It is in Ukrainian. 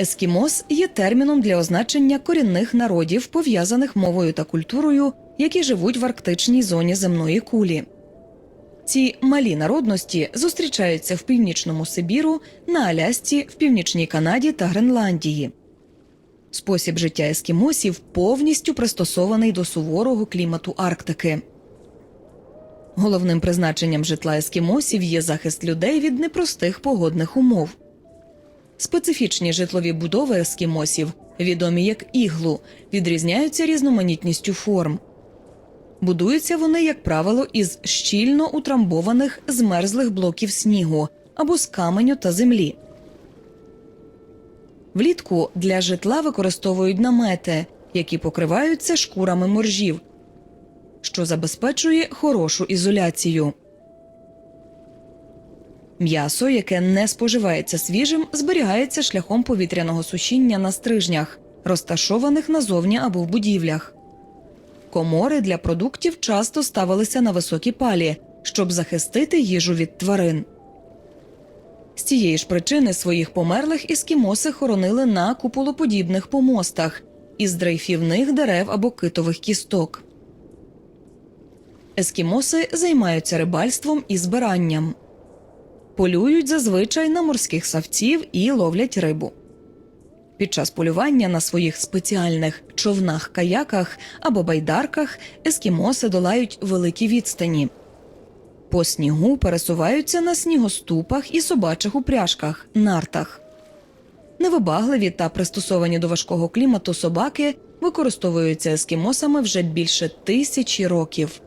Ескімос є терміном для означення корінних народів, пов'язаних мовою та культурою, які живуть в арктичній зоні земної кулі. Ці малі народності зустрічаються в північному Сибіру, на Алясці, в північній Канаді та Гренландії. Спосіб життя ескімосів повністю пристосований до суворого клімату Арктики. Головним призначенням житла ескімосів є захист людей від непростих погодних умов. Специфічні житлові будови ескімосів, відомі як іглу, відрізняються різноманітністю форм. Будуються вони, як правило, із щільно утрамбованих змерзлих блоків снігу або з каменю та землі. Влітку для житла використовують намети, які покриваються шкурами моржів, що забезпечує хорошу ізоляцію. М'ясо, яке не споживається свіжим, зберігається шляхом повітряного сушіння на стрижнях, розташованих назовні або в будівлях. Комори для продуктів часто ставилися на високі палі, щоб захистити їжу від тварин. З цієї ж причини своїх померлих ескімоси хоронили на куполоподібних помостах із дрейфівних дерев або китових кісток. Ескімоси займаються рибальством і збиранням. Полюють зазвичай на морських савців і ловлять рибу. Під час полювання на своїх спеціальних човнах-каяках або байдарках ескімоси долають великі відстані. По снігу пересуваються на снігоступах і собачих упряжках, нартах. Невибагливі та пристосовані до важкого клімату собаки використовуються ескімосами вже більше тисячі років.